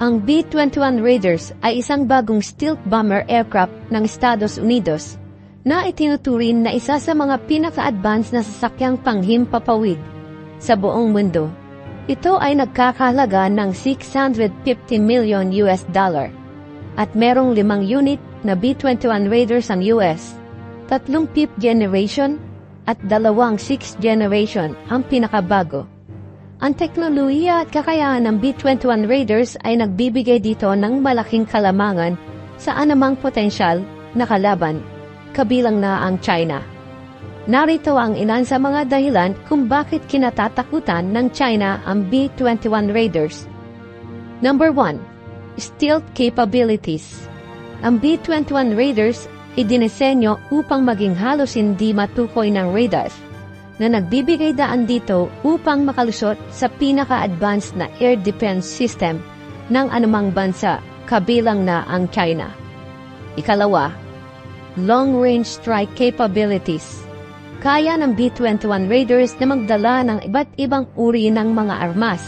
Ang B-21 Raiders ay isang bagong stealth bomber aircraft ng Estados Unidos na itinuturing na isa sa mga pinaka-advanced na sasakyang panghimpapawid sa buong mundo. Ito ay nagkakahalaga ng 650 million US dollar at merong limang unit na B-21 Raiders ang US, tatlong 5th generation at dalawang 6th generation ang pinakabago. Ang teknolohiya at kakayahan ng B-21 Raiders ay nagbibigay dito ng malaking kalamangan sa anumang potensyal na kalaban, kabilang na ang China. Narito ang ilan sa mga dahilan kung bakit kinatatakutan ng China ang B-21 Raiders. Number 1. Stealth Capabilities Ang B-21 Raiders ay dinisenyo upang maging halos hindi matukoy ng radars na nagbibigay daan dito upang makalusot sa pinaka-advanced na air defense system ng anumang bansa, kabilang na ang China. Ikalawa, long-range strike capabilities. Kaya ng B-21 Raiders na magdala ng iba't ibang uri ng mga armas,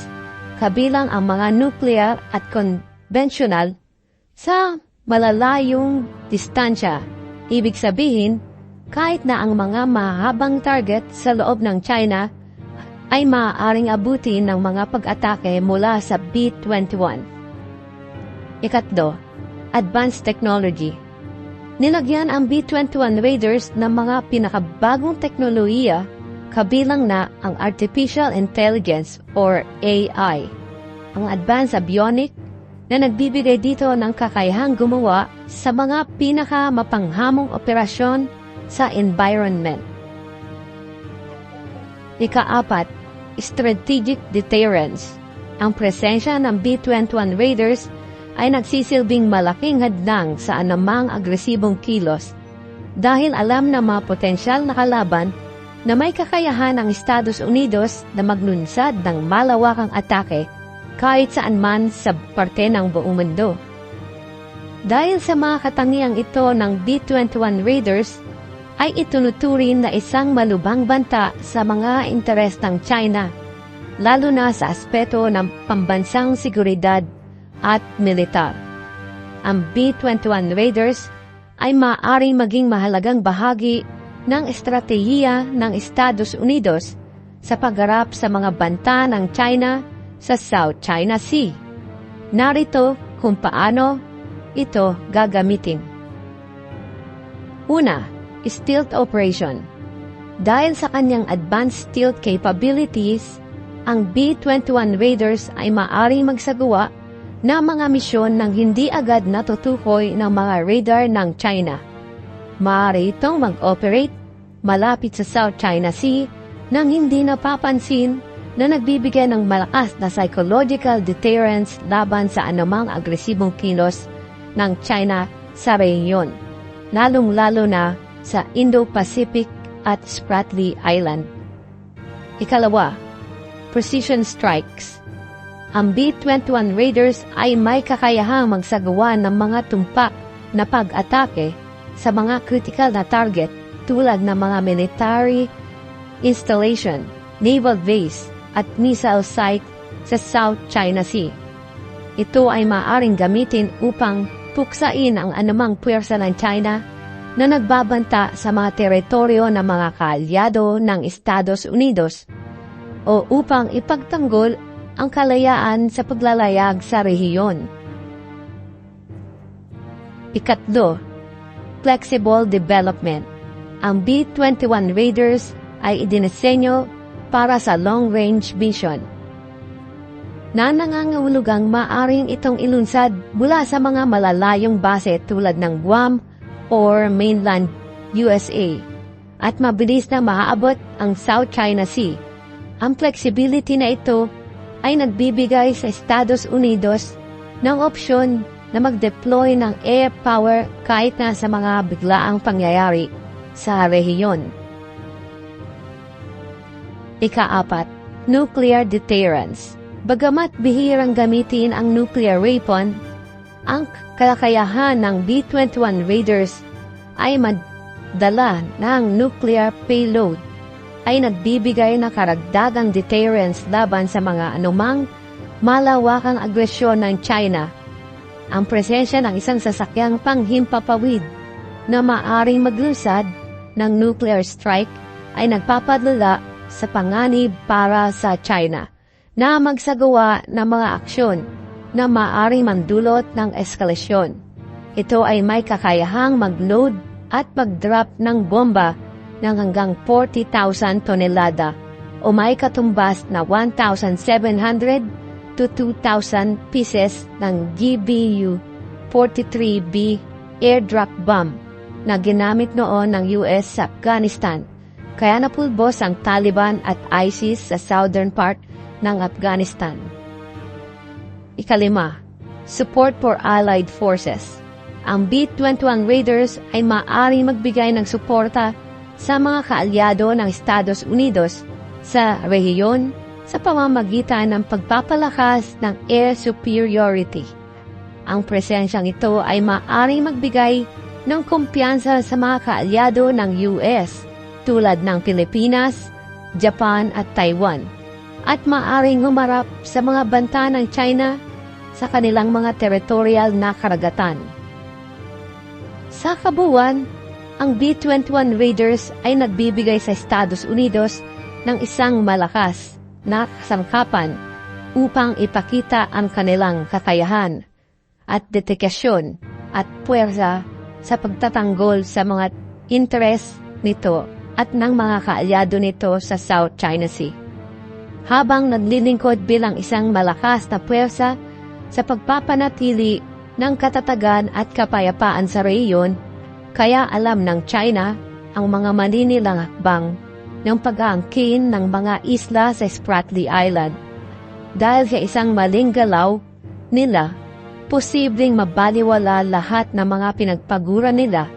kabilang ang mga nuclear at conventional, sa malalayong distansya. Ibig sabihin, kahit na ang mga mahabang target sa loob ng China ay maaaring abutin ng mga pag-atake mula sa B-21. Ikatlo, Advanced Technology Nilagyan ang B-21 Raiders ng mga pinakabagong teknolohiya kabilang na ang Artificial Intelligence or AI, ang Advanced Avionic na nagbibigay dito ng kakayahang gumawa sa mga pinakamapanghamong operasyon sa environment. Ikaapat, strategic deterrence. Ang presensya ng B-21 Raiders ay nagsisilbing malaking hadlang sa anumang agresibong kilos dahil alam na mga potensyal na kalaban na may kakayahan ang Estados Unidos na maglunsad ng malawakang atake kahit saan man sa parte ng buong mundo. Dahil sa mga katangiang ito ng B-21 Raiders, ay itunuturin na isang malubang banta sa mga interes ng China, lalo na sa aspeto ng pambansang seguridad at militar. Ang B-21 Raiders ay maaaring maging mahalagang bahagi ng estratehiya ng Estados Unidos sa pagharap sa mga banta ng China sa South China Sea. Narito kung paano ito gagamitin. Una, stealth operation. Dahil sa kanyang advanced stealth capabilities, ang B-21 Raiders ay maaring magsagawa na mga misyon ng hindi agad natutukoy ng mga radar ng China. Maaari itong mag-operate malapit sa South China Sea nang hindi napapansin na nagbibigay ng malakas na psychological deterrence laban sa anumang agresibong kilos ng China sa rehiyon, lalong-lalo na sa Indo-Pacific at Spratly Island. Ikalawa, precision strikes. Ang B-21 Raiders ay may kakayahang magsagawa ng mga tumpak na pag-atake sa mga critical na target tulad ng mga military installation, naval base at missile site sa South China Sea. Ito ay maaaring gamitin upang puksain ang anumang puwersa ng China na nagbabanta sa mga teritoryo ng mga kaalyado ng Estados Unidos o upang ipagtanggol ang kalayaan sa paglalayag sa rehiyon. Ikatlo, flexible development. Ang B-21 Raiders ay idinisenyo para sa long-range mission na nangangahulugang maaring itong ilunsad mula sa mga malalayong base tulad ng Guam or mainland USA at mabilis na maaabot ang South China Sea. Ang flexibility na ito ay nagbibigay sa Estados Unidos ng opsyon na mag-deploy ng air power kahit na sa mga biglaang pangyayari sa rehiyon. Ikaapat, nuclear deterrence. Bagamat bihirang gamitin ang nuclear weapon, ang kakayahan ng B-21 Raiders ay madala ng nuclear payload ay nagbibigay na karagdagang deterrence laban sa mga anumang malawakang agresyon ng China. Ang presensya ng isang sasakyang panghimpapawid na maaring maglusad ng nuclear strike ay nagpapadala sa panganib para sa China na magsagawa ng mga aksyon na maaring mandulot ng eskalasyon. Ito ay may kakayahang mag-load at mag-drop ng bomba ng hanggang 40,000 tonelada o may katumbas na 1,700 to 2,000 pieces ng GBU-43B airdrop bomb na ginamit noon ng US sa Afghanistan. Kaya napulbos ang Taliban at ISIS sa southern part ng Afghanistan. Ikalima, support for allied forces. Ang B-21 Raiders ay maaari magbigay ng suporta sa mga kaalyado ng Estados Unidos sa rehiyon sa pamamagitan ng pagpapalakas ng air superiority. Ang presensyang ito ay maaring magbigay ng kumpiyansa sa mga kaalyado ng US tulad ng Pilipinas, Japan at Taiwan at maaring humarap sa mga banta ng China sa kanilang mga territorial na karagatan. Sa kabuuan, ang B-21 Raiders ay nagbibigay sa Estados Unidos ng isang malakas na kasangkapan upang ipakita ang kanilang kakayahan at dedikasyon at puwersa sa pagtatanggol sa mga interes nito at ng mga kaalyado nito sa South China Sea. Habang naglilingkod bilang isang malakas na puwersa sa pagpapanatili ng katatagan at kapayapaan sa rehiyon, kaya alam ng China ang mga maninilang hakbang ng pag-aangkin ng mga isla sa Spratly Island. Dahil sa isang maling galaw nila, posibleng mabaliwala lahat ng mga pinagpagura nila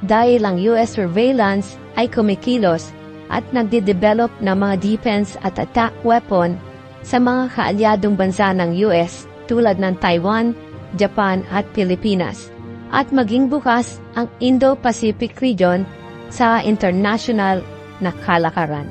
dahil ang US surveillance ay kumikilos at nagde-develop ng mga defense at attack weapon sa mga kaalyadong bansa ng US tulad ng Taiwan, Japan at Pilipinas at maging bukas ang Indo-Pacific region sa international na kalakaran.